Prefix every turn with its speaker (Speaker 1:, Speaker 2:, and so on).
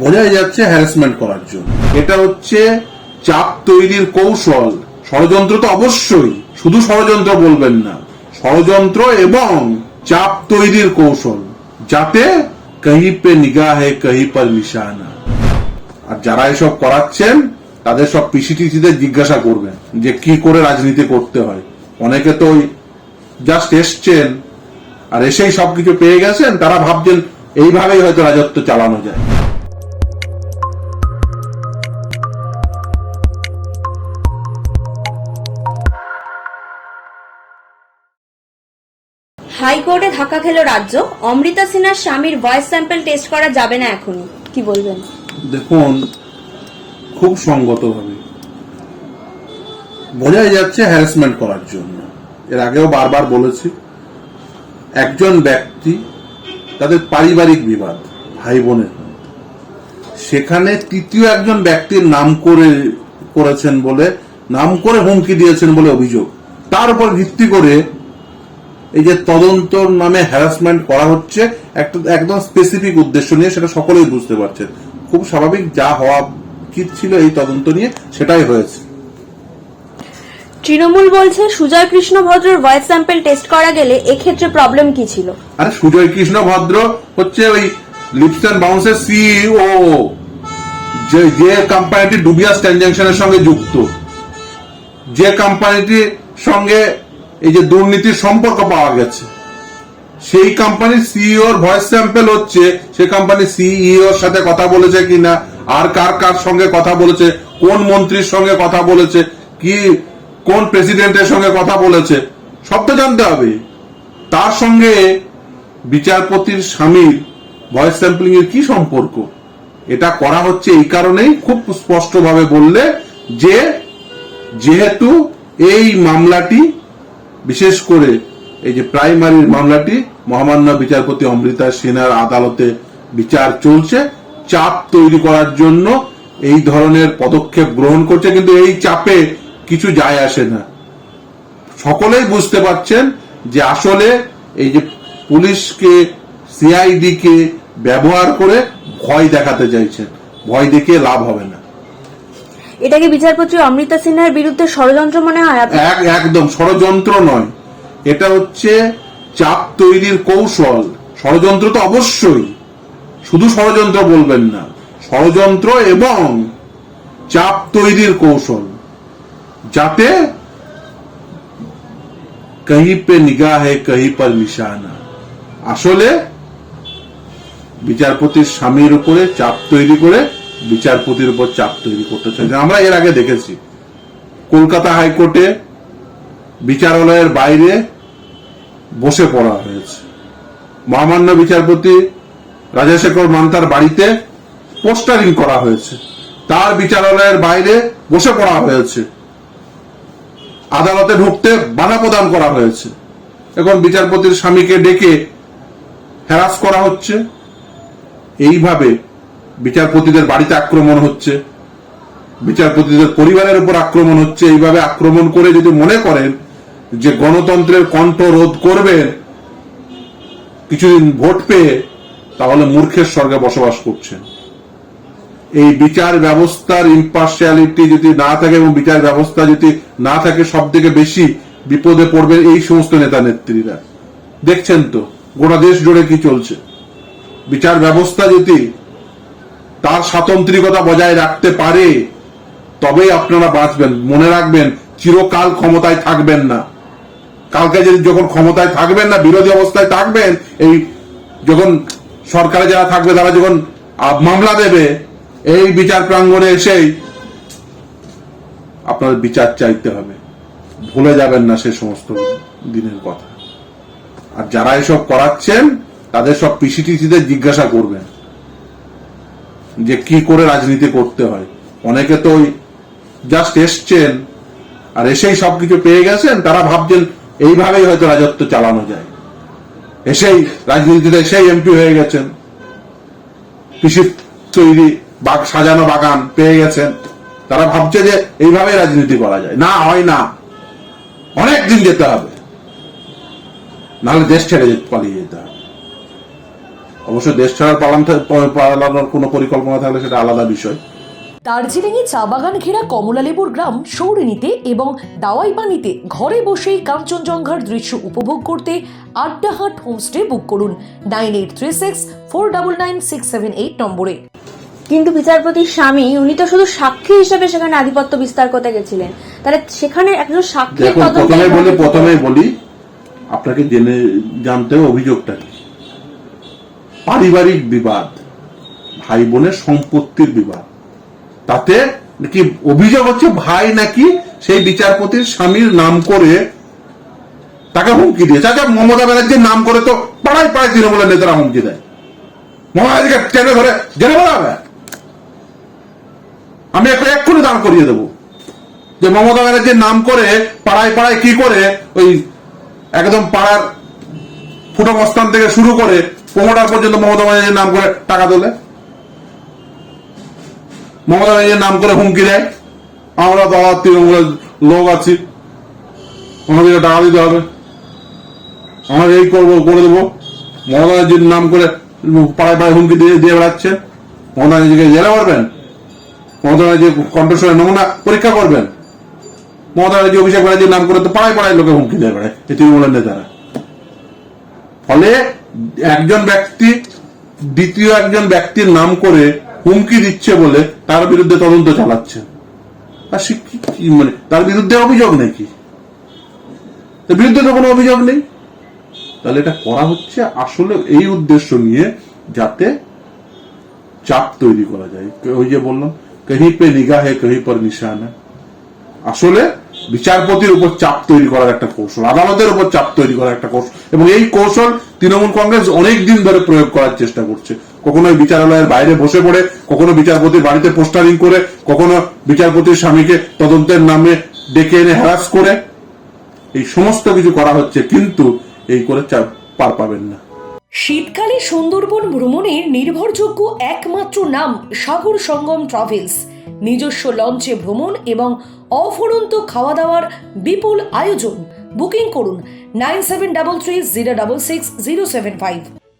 Speaker 1: বোঝাই যাচ্ছে হ্যারাসমেন্ট করার জন্য। এটা হচ্ছে চাপ তৈরির কৌশল। ষড়যন্ত্র তো অবশ্যই, শুধু ষড়যন্ত্র বলবেন না। ষড়যন্ত্র এবং চাপ তৈরির কৌশল, যাতে কহি পে নিগাহে কহি পর নিশানা আর যারা এসব করাচ্ছেন, তাদের সব পিসিটিসিদের জিজ্ঞাসা করবেন, যে কি করে রাজনীতি করতে হয়। অনেকে তো ওই জাস্ট এসছেন, আর এসেই সবকিছু পেয়ে গেছেন, তারা ভাবছেন, এইভাবেই হয়তো রাজত্ব চালানো যায়।
Speaker 2: হাইকোর্টে ধাক্কা খেল রাজ্য। অমৃতা সিনহার স্বামীর ভয়েস স্যাম্পল টেস্ট করা যাবে না এখনই। কি বলবেন?
Speaker 1: দেখুন, খুব সঙ্গতভাবে বোঝাই যাচ্ছে হ্যারাসমেন্ট করার জন্য। এর আগেও বারবার বলেছি, একজন ব্যক্তি তাদের পারিবারিক বিবাদ ভাই বোনের সেখানে তৃতীয় একজন ব্যক্তির নাম করে করেছেন বলে, নাম করে হুমকি দিয়েছেন বলে অভিযোগ। তার উপর ভিত্তি করে এই যে তদন্তর নামে হ্যারাসমেন্ট করা হচ্ছে একটা একদম স্পেসিফিক উদ্দেশ্য নিয়ে সেটা সকলেই বুঝতে পারছেন। খুব স্বাভাবিক যা হওয়া উচিত ছিল এই তদন্ত নিয়ে সেটাই হয়েছে।
Speaker 2: তৃণমূল বলছে সুজয় কৃষ্ণ ভদ্রর ভয়েস স্যাম্পল টেস্ট করা গেলে এক্ষেত্রে প্রবলেম কি ছিল?
Speaker 1: আরে সুজয় কৃষ্ণ ভদ্র হচ্ছে ওই লিপস অ্যান্ড বাউন্সের সিইও যে যে কোম্পানিটি ডুবিয়াস ট্রানজাকশনের সঙ্গে যুক্ত। যে কোম্পানিটির সঙ্গে এই যে দুর্নীতির সম্পর্ক পাওয়া গেছে। সেই কোম্পানির সিইওর ভয়েস স্যাম্পল হচ্ছে, সে কোম্পানির সিইওর সাথে কথা বলেছে কিনা, আর কার কার সঙ্গে কথা বলেছে, কোন মন্ত্রীর সঙ্গে কথা বলেছে, কি, কোন প্রেসিডেন্টের সঙ্গে কথা বলেছে, সব তো জানতে হবে। তার সঙ্গে বিচারপতির স্বামীর ভয়েস স্যাম্পলিং এর কি সম্পর্ক? এটা করা হচ্ছে এই কারণেই খুব স্পষ্টভাবে বললে যে, যেহেতু এই মামলাটি বিশেষ করে এই যে প্রাইমারির মামলাটি মহামান্য বিচারপতি অমৃতা সিনহার আদালতে বিচার চলছে, চাপ তৈরি করার জন্য এই ধরনের পদক্ষেপ গ্রহণ করছে, কিন্তু এই চাপে কিছু যায় আসে না। সকলেই বুঝতে পারছেন যে আসলে এই যে পুলিশকে সিআইডি কে ব্যবহার করে ভয় দেখাতে চাইছেন। ভয় দেখিয়ে লাভ হবে না।
Speaker 2: এটাকে বিচারপতি অমৃতা সিনহার বিরুদ্ধে ষড়যন্ত্র মনে হয়
Speaker 1: একদম ষড়যন্ত্র নয়। এটা হচ্ছে চাপ তৈরির কৌশল। ষড়যন্ত্র তো অবশ্যই। শুধু ষড়যন্ত্র বলবেন না। ষড়যন্ত্র এবং চাপ তৈরির কৌশল। যাতে কহি পে নিগাহে কহি পর নিশানা আসলে বিচারপতির স্বামীর উপরে চাপ তৈরি করে বিচারপতির উপর চাপ তৈরি করতে চাইছে আমরা এর আগে দেখেছি। কলকাতা হাইকোর্টে বিচারালয়ের বাইরে বসে পড়া হয়েছে। মহামান্য বিচারপতি রাজাশেখর মান্তার বাড়িতে পোস্টারিং করা হয়েছে। তার বিচারালয়ের বাইরে বসে পড়া হয়েছে। আদালতে ঢুকতে বাধা প্রদান করা হয়েছে। এখন বিচারপতির স্বামীকে ডেকে হ্যারাস করা হচ্ছে। এইভাবে বিচারপতিদের বাড়িতে আক্রমণ হচ্ছে, বিচারপতিদের পরিবারের উপর আক্রমণ হচ্ছে, এইভাবে আক্রমণ করে যদি মনে করেন যে গণতন্ত্রের কণ্ঠ রোধ করবেন, কিছুদিন ভোট পেয়ে তাহলে মূর্খের স্বর্গে বসবাস করছেন। এই বিচার ব্যবস্থার ইম্পার্শিয়ালিটি যদি না থাকে এবং বিচার ব্যবস্থা যদি না থাকে সব থেকে বেশি বিপদে পড়বে এই সমস্ত নেতা নেত্রীরা। দেখছেন তো, গোটা দেশ জুড়ে কি চলছে? বিচার ব্যবস্থা যদি তার স্বাতন্ত্রিকতা বজায় রাখতে পারে, তবেই আপনারা বাঁচবেন। মনে রাখবেন, চিরকাল ক্ষমতায় থাকবেন না। কালকে যদি যখন ক্ষমতায় থাকবেন না, বিরোধী অবস্থায় থাকবেন, এই যখন সরকারে যারা থাকবে, তারা যখন মামলা দেবে, এই বিচার প্রাঙ্গণে এসেই আপনার বিচার চাইতে হবে। ভুলে যাবেন না সে সমস্ত দিনের কথা। আর যারা এসব করাচ্ছেন, তাদের সব পিসিটিসিদের জিজ্ঞাসা করবেন। যে কি করে রাজনীতি করতে হয়। অনেকে তো ওই জাস্ট এসছেন আর এসেই সবকিছু পেয়ে গেছেন, তারা ভাবছেন এইভাবেই হয়তো রাজত্ব চালানো যায়। এসেই রাজনীতিতে এসেই এমপি হয়ে গেছেন। কৃষি তৈরি বাগ সাজানো বাগান পেয়ে গেছেন। তারা ভাবছে যে এইভাবে রাজনীতি করা যায়। না, হয় না। অনেক দিন যেতে হবে। নাহলে দেশ ছেড়ে পালিয়ে যেতে হবে। অবশ্যই দেশ ছাড়ার পালান পালানোর কোনো পরিকল্পনা থাকলে সেটা আলাদা বিষয়।
Speaker 3: দার্জিলিংয়ে চা বাগান ঘেরা কমলালেবুর গ্রাম সৌরিনীতে এবং দাওয়াই পানিতে ঘরে বসেই কাঞ্চনজঙ্ঘার দৃশ্য উপভোগ করতে আড্ডাহাট হোমস্টে বুক করুন nine eight three six four double nine six seven eight নম্বরে।
Speaker 2: কিন্তু বিচারপতির স্বামী উনি তো শুধু সাক্ষী হিসেবে সেখানে আধিপত্য বিস্তার করতে গেছিলেন। তাহলে সেখানে একজন তদন্তে
Speaker 1: প্রথমে বলি প্রথমেই বলি আপনাকে জেনে জানতে অভিযোগটা কি। পারিবারিক বিবাদ ভাই বোনের সম্পত্তির বিবাদ। তাতে নাকি অভিযোগ হচ্ছে ভাই নাকি সেই বিচারপতির স্বামীর নাম করে তাকে হুমকি দিয়েছে। আচ্ছা মমতা ব্যানার্জির নাম করে তো পাড়ায় পাড়ায় তৃণমূলের নেতারা হুমকি দেয়। মমতা ব্যানার্জিকে টেনে ধরে জেনে বলা আমি একটু এক্ষুনি দাঁড় করিয়ে দেবো যে মমতা ব্যানার্জির নাম করে পাড়ায় পাড়ায় কি করে ওই একদম পাড়ার ফুটো মস্তান থেকে শুরু করে প্রমোটার পর্যন্ত মমতা ব্যানার্জির নাম করে টাকা তোলে। মমতা ব্যানার্জির নাম করে হুমকি দেয়। আমরা দাদা তৃণমূলের লোক আছি। আমাদেরকে টাকা দিতে হবে। আমরা এই করব, করে দেবো। মমতা ব্যানার্জির নাম করে পাড়ায় পাড়ায় হুমকি দিয়ে দিয়ে বেড়াচ্ছে মমতা ব্যানার্জিকে জেলে পারবেন মমতা ব্যানার্জি কণ্ঠস্বরের নমুনা পরীক্ষা করবেন? মমতা ব্যানার্জি অভিষেক ব্যানার্জির নাম করে তো পাড়ায় পাড়ায় লোকে হুমকি দিয়ে বেড়ায়, এই তৃণমূলের নেতারা। ফলে একজন ব্যক্তি, দ্বিতীয় একজন ব্যক্তির নাম করে হুমকি দিচ্ছে বলে তার বিরুদ্ধে তদন্ত চালাচ্ছে। আর সে কি- মানে তার বিরুদ্ধে অভিযোগ নাকি? তার বিরুদ্ধে তো কোনো অভিযোগ নেই। তাহলে এটা করা হচ্ছে আসলে এই উদ্দেশ্য নিয়ে যাতে চাপ তৈরি করা যায়। ওই যে বললাম, কহি পে নিগা হে কহি পর নিশান। আসলে বিচারপতির উপর চাপ তৈরি করার একটা কৌশল, আদালতের উপর চাপ তৈরি করার একটা কৌশল। এবং এই কৌশল তৃণমূল কংগ্রেস অনেক দিন ধরে প্রয়োগ করার চেষ্টা করছে। কখনো বিচারালয়ের বাইরে বসে পড়ে, কখনো বিচারপতির বাড়িতে পোস্টারিং করে, কখনো বিচারপতির স্বামীকে তদন্তের নামে ডেকে এনে হ্যারাস করে। এই সমস্ত কিছু করা হচ্ছে, কিন্তু এই করে পার পাবেন না।
Speaker 3: শীতকালে সুন্দরবন ভ্রমণের নির্ভরযোগ্য একমাত্র নাম সাগর সঙ্গম ট্রাভেলস। নিজস্ব লঞ্চে ভ্রমণ এবং অফুরন্ত খাওয়া দাওয়ার বিপুল আয়োজন। বুকিং করুন nine seven double three zero double six zero seven five.